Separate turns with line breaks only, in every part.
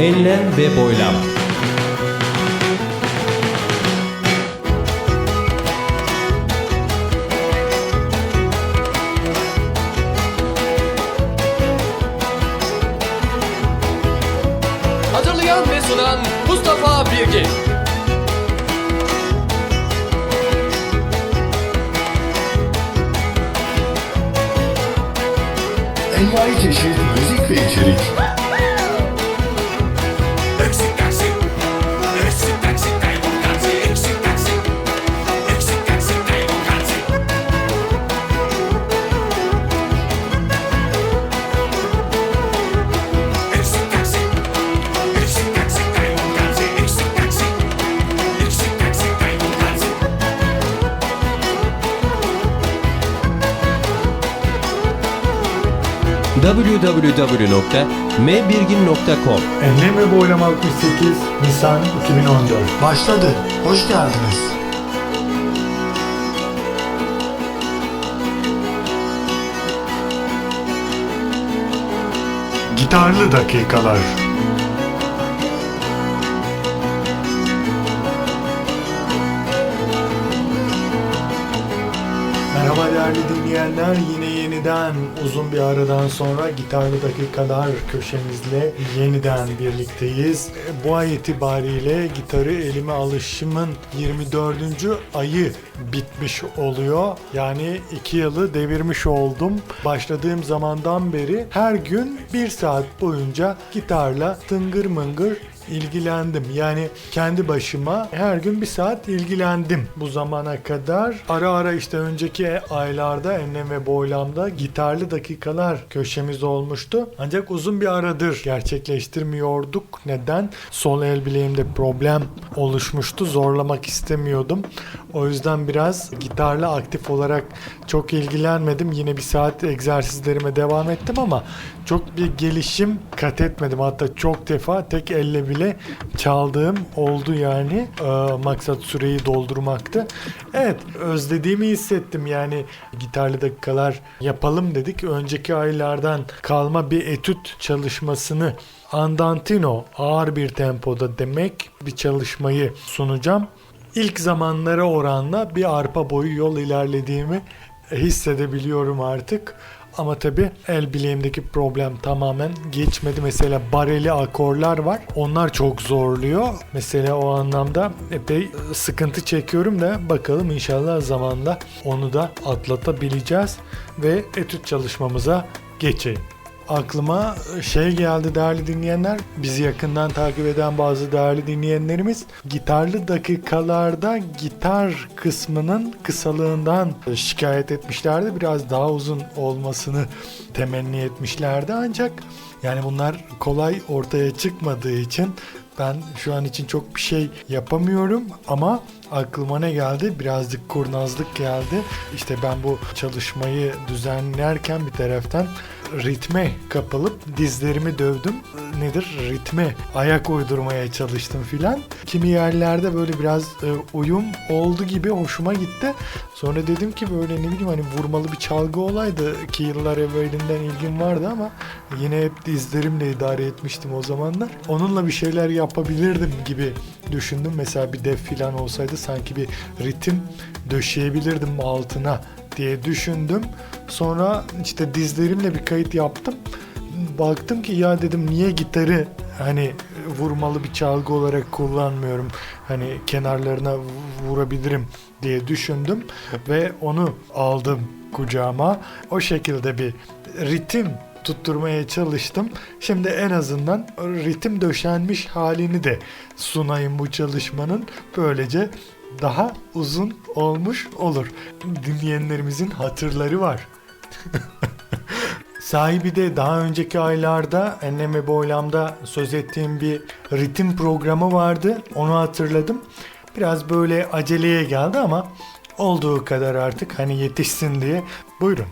Enlem ve boylam.
Hazırlayan ve sunan Mustafa Birgin.
Envai çeşit müzik ve içerik.
www.mbirgin.com
Enlem ve Boylam 68 Nisan 2014
Başladı. Hoş geldiniz.
Gitarlı Dakikalar değerli dinleyenler. Yine yeniden uzun bir aradan sonra Gitarlı Dakikalar köşemizle yeniden birlikteyiz. Bu ay itibariyle gitarı elime alışımın 24. ayı bitmiş oluyor. Yani 2 yılı devirmiş oldum. Başladığım zamandan beri her gün 1 saat boyunca gitarla tıngır mıngır ilgilendim. Yani kendi başıma her gün bir saat ilgilendim bu zamana kadar. Ara ara işte önceki aylarda enlem ve boylamda gitarlı dakikalar köşemiz olmuştu. Ancak uzun bir aradır gerçekleştirmiyorduk. Neden? Sol el bileğimde problem oluşmuştu. Zorlamak istemiyordum. O yüzden biraz gitarla aktif olarak çok ilgilenmedim. Yine bir saat egzersizlerime devam ettim ama çok bir gelişim kat etmedim. Hatta çok defa tek elle bile çaldığım oldu yani. Ee, maksat süreyi doldurmaktı. Evet özlediğimi hissettim yani gitarlı dakikalar yapalım dedik. Önceki aylardan kalma bir etüt çalışmasını andantino ağır bir tempoda demek bir çalışmayı sunacağım. İlk zamanlara oranla bir arpa boyu yol ilerlediğimi hissedebiliyorum artık. Ama tabi el bileğimdeki problem tamamen geçmedi. Mesela bareli akorlar var. Onlar çok zorluyor. Mesela o anlamda epey sıkıntı çekiyorum da bakalım inşallah zamanda onu da atlatabileceğiz ve etüt çalışmamıza geçelim. Aklıma şey geldi değerli dinleyenler. Bizi yakından takip eden bazı değerli dinleyenlerimiz gitarlı dakikalarda gitar kısmının kısalığından şikayet etmişlerdi. Biraz daha uzun olmasını temenni etmişlerdi ancak yani bunlar kolay ortaya çıkmadığı için ben şu an için çok bir şey yapamıyorum ama aklıma ne geldi? Birazcık kurnazlık geldi. İşte ben bu çalışmayı düzenlerken bir taraftan ritme kapılıp dizlerimi dövdüm. Nedir? Ritme ayak uydurmaya çalıştım filan. Kimi yerlerde böyle biraz e, uyum oldu gibi hoşuma gitti. Sonra dedim ki böyle ne bileyim hani vurmalı bir çalgı olaydı ki yıllar evvelinden ilgim vardı ama yine hep dizlerimle idare etmiştim o zamanlar. Onunla bir şeyler yapabilirdim gibi düşündüm. Mesela bir def filan olsaydı sanki bir ritim döşeyebilirdim altına diye düşündüm. Sonra işte dizlerimle bir kayıt yaptım. Baktım ki ya dedim niye gitarı hani vurmalı bir çalgı olarak kullanmıyorum. Hani kenarlarına vurabilirim diye düşündüm ve onu aldım kucağıma. O şekilde bir ritim tutturmaya çalıştım. Şimdi en azından ritim döşenmiş halini de sunayım bu çalışmanın. Böylece daha uzun olmuş olur. Dinleyenlerimizin hatırları var. Sahibi de daha önceki aylarda Enlem ve Boylam'da söz ettiğim bir ritim programı vardı. Onu hatırladım. Biraz böyle aceleye geldi ama olduğu kadar artık hani yetişsin diye. Buyurun.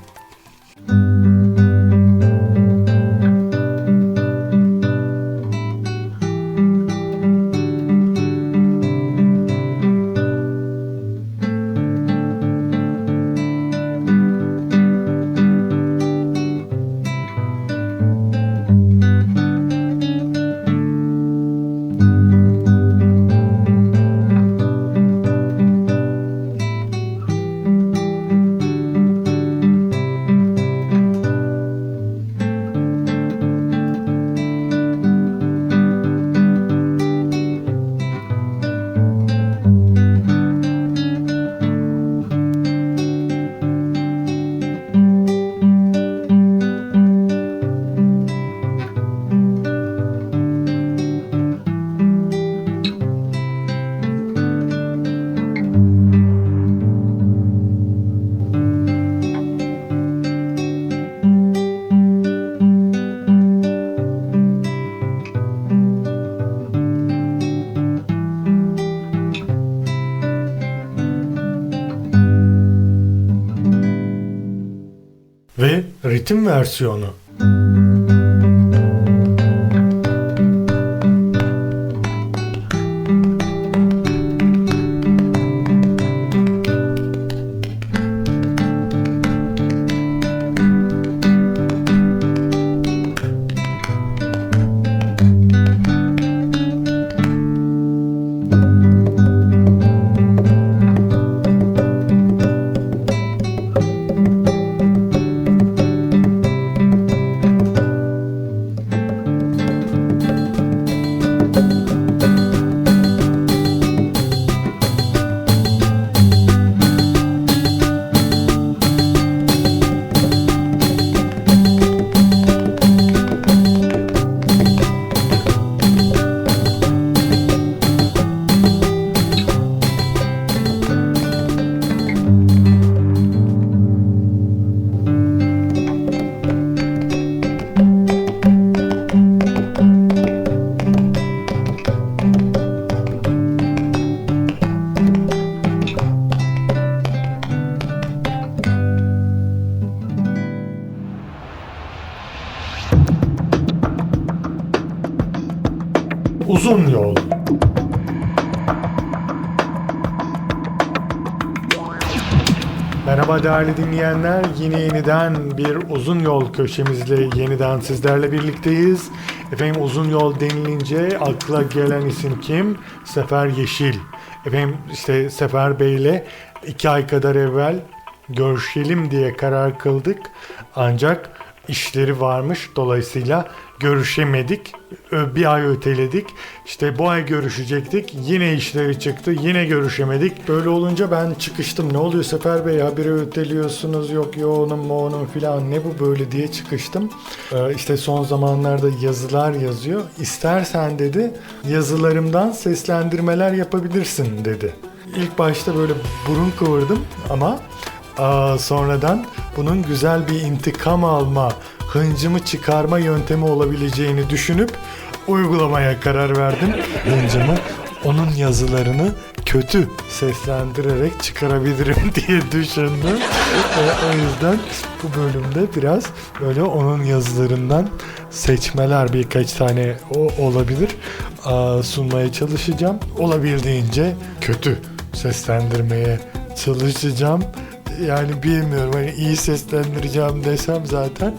Ritim versiyonu. Merhaba değerli dinleyenler. Yine yeniden bir uzun yol köşemizle yeniden sizlerle birlikteyiz. Efendim uzun yol denilince akla gelen isim kim? Sefer Yeşil. Efendim işte Sefer Bey'le iki ay kadar evvel görüşelim diye karar kıldık. Ancak işleri varmış. Dolayısıyla görüşemedik. Bir ay öteledik. İşte bu ay görüşecektik. Yine işleri çıktı. Yine görüşemedik. Böyle olunca ben çıkıştım. Ne oluyor Sefer Bey? Haberi öteliyorsunuz. Yok yoğunum moğunum filan. Ne bu böyle diye çıkıştım. Ee, işte son zamanlarda yazılar yazıyor. İstersen dedi yazılarımdan seslendirmeler yapabilirsin dedi. İlk başta böyle burun kıvırdım ama sonradan bunun güzel bir intikam alma, hıncımı çıkarma yöntemi olabileceğini düşünüp uygulamaya karar verdim. Hıncımı onun yazılarını kötü seslendirerek çıkarabilirim diye düşündüm. Ee, o yüzden bu bölümde biraz böyle onun yazılarından seçmeler birkaç tane o olabilir Aa, sunmaya çalışacağım. Olabildiğince kötü seslendirmeye çalışacağım yani bilmiyorum hani iyi seslendireceğim desem zaten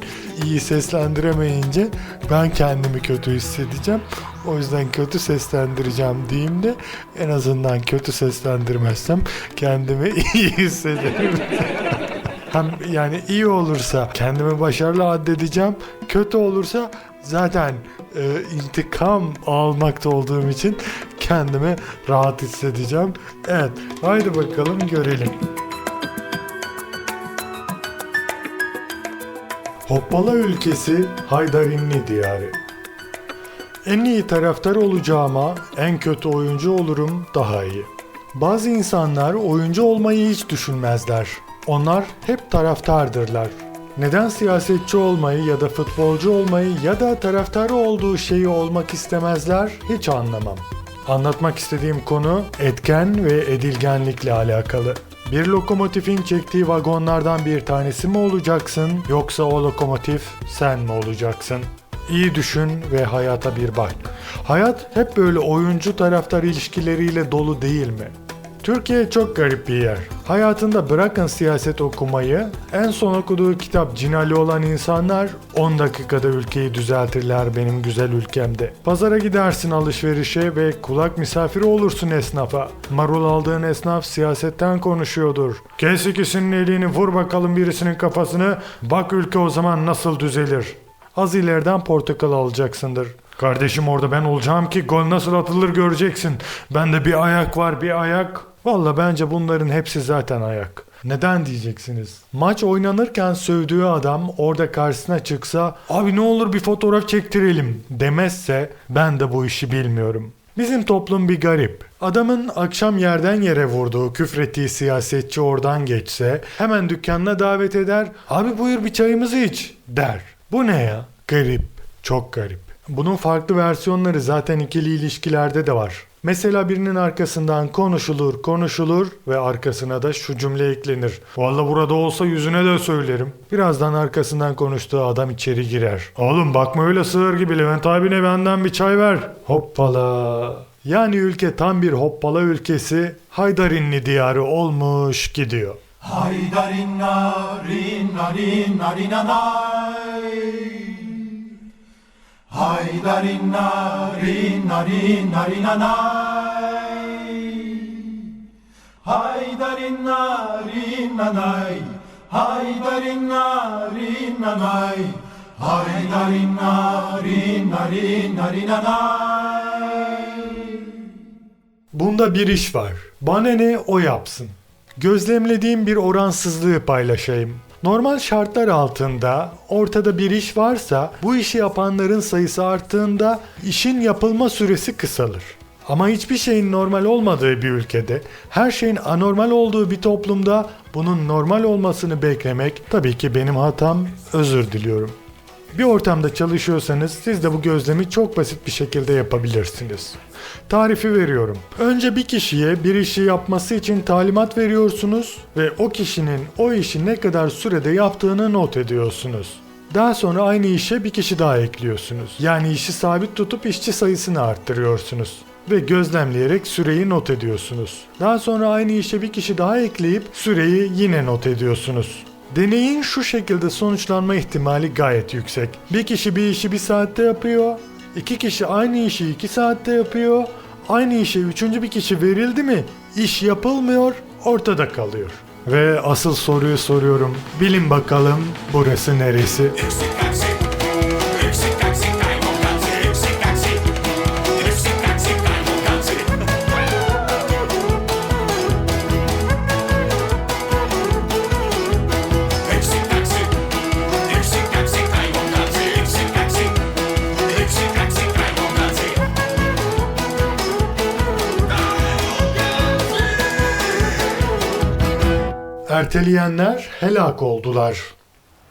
iyi seslendiremeyince ben kendimi kötü hissedeceğim. O yüzden kötü seslendireceğim diyeyim de en azından kötü seslendirmezsem kendimi iyi hissederim. Hem yani iyi olursa kendimi başarılı addedeceğim. Kötü olursa zaten e, intikam almakta olduğum için kendimi rahat hissedeceğim. Evet, haydi bakalım görelim. Hoppala ülkesi Haydarinli diyarı. En iyi taraftar olacağıma en kötü oyuncu olurum daha iyi. Bazı insanlar oyuncu olmayı hiç düşünmezler. Onlar hep taraftardırlar. Neden siyasetçi olmayı ya da futbolcu olmayı ya da taraftarı olduğu şeyi olmak istemezler hiç anlamam. Anlatmak istediğim konu etken ve edilgenlikle alakalı. Bir lokomotifin çektiği vagonlardan bir tanesi mi olacaksın yoksa o lokomotif sen mi olacaksın? İyi düşün ve hayata bir bak. Hayat hep böyle oyuncu taraftar ilişkileriyle dolu değil mi? Türkiye çok garip bir yer. Hayatında bırakın siyaset okumayı, en son okuduğu kitap Cinali olan insanlar 10 dakikada ülkeyi düzeltirler benim güzel ülkemde. Pazara gidersin alışverişe ve kulak misafiri olursun esnafa. Marul aldığın esnaf siyasetten konuşuyordur. Kes ikisinin elini vur bakalım birisinin kafasını, bak ülke o zaman nasıl düzelir. Az ileriden portakal alacaksındır. Kardeşim orada ben olacağım ki gol nasıl atılır göreceksin. Bende bir ayak var bir ayak. Valla bence bunların hepsi zaten ayak. Neden diyeceksiniz? Maç oynanırken sövdüğü adam orada karşısına çıksa abi ne olur bir fotoğraf çektirelim demezse ben de bu işi bilmiyorum. Bizim toplum bir garip. Adamın akşam yerden yere vurduğu, küfrettiği siyasetçi oradan geçse hemen dükkanına davet eder. Abi buyur bir çayımızı iç der. Bu ne ya? Garip. Çok garip. Bunun farklı versiyonları zaten ikili ilişkilerde de var. Mesela birinin arkasından konuşulur konuşulur ve arkasına da şu cümle eklenir. Valla burada olsa yüzüne de söylerim. Birazdan arkasından konuştuğu adam içeri girer. Oğlum bakma öyle sığır gibi Levent abine benden bir çay ver. Hoppala. Yani ülke tam bir hoppala ülkesi Haydarinli diyarı olmuş gidiyor.
Haydarina rina rina rina nay
Bunda bir iş var. Bana ne o yapsın. Gözlemlediğim bir oransızlığı paylaşayım. Normal şartlar altında ortada bir iş varsa bu işi yapanların sayısı arttığında işin yapılma süresi kısalır. Ama hiçbir şeyin normal olmadığı bir ülkede, her şeyin anormal olduğu bir toplumda bunun normal olmasını beklemek tabii ki benim hatam, özür diliyorum. Bir ortamda çalışıyorsanız siz de bu gözlemi çok basit bir şekilde yapabilirsiniz. Tarifi veriyorum. Önce bir kişiye bir işi yapması için talimat veriyorsunuz ve o kişinin o işi ne kadar sürede yaptığını not ediyorsunuz. Daha sonra aynı işe bir kişi daha ekliyorsunuz. Yani işi sabit tutup işçi sayısını arttırıyorsunuz ve gözlemleyerek süreyi not ediyorsunuz. Daha sonra aynı işe bir kişi daha ekleyip süreyi yine not ediyorsunuz. Deneyin şu şekilde sonuçlanma ihtimali gayet yüksek. Bir kişi bir işi bir saatte yapıyor, iki kişi aynı işi iki saatte yapıyor, aynı işe üçüncü bir kişi verildi mi iş yapılmıyor, ortada kalıyor. Ve asıl soruyu soruyorum. Bilin bakalım burası neresi?
Yksi,
Erteleyenler helak oldular.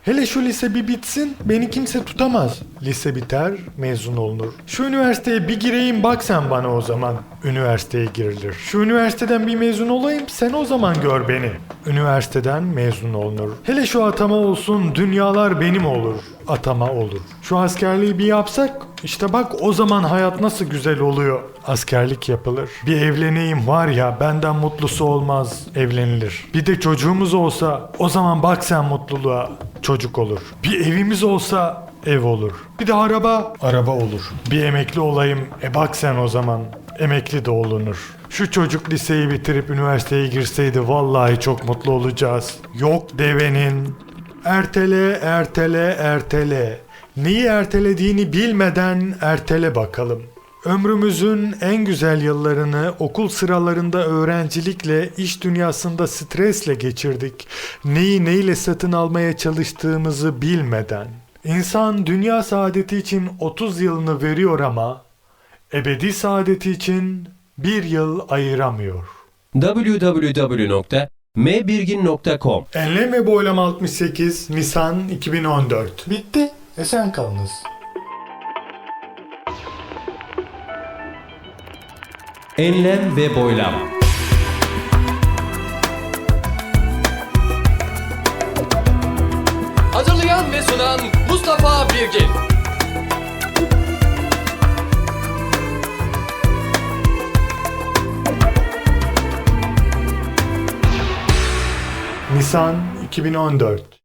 Hele şu lise bir bitsin beni kimse tutamaz. Lise biter mezun olunur. Şu üniversiteye bir gireyim bak sen bana o zaman. Üniversiteye girilir. Şu üniversiteden bir mezun olayım sen o zaman gör beni. Üniversiteden mezun olunur. Hele şu atama olsun dünyalar benim olur. Atama olur. Şu askerliği bir yapsak işte bak o zaman hayat nasıl güzel oluyor. Askerlik yapılır. Bir evleneyim var ya benden mutlusu olmaz evlenilir. Bir de çocuğumuz olsa o zaman bak sen mutluluğa çocuk olur. Bir evimiz olsa ev olur. Bir de araba araba olur. Bir emekli olayım e bak sen o zaman emekli de olunur. Şu çocuk liseyi bitirip üniversiteye girseydi vallahi çok mutlu olacağız. Yok devenin. Ertele, ertele, ertele. Neyi ertelediğini bilmeden ertele bakalım. Ömrümüzün en güzel yıllarını okul sıralarında öğrencilikle, iş dünyasında stresle geçirdik. Neyi neyle satın almaya çalıştığımızı bilmeden. İnsan dünya saadeti için 30 yılını veriyor ama ebedi saadeti için bir yıl ayıramıyor.
www.mbirgin.com
Enlem ve Boylam 68 Nisan 2014 Bitti. Esen kalınız.
Enlem ve boylam.
Hazırlayan ve sunan Mustafa Birgin.
Nisan 2014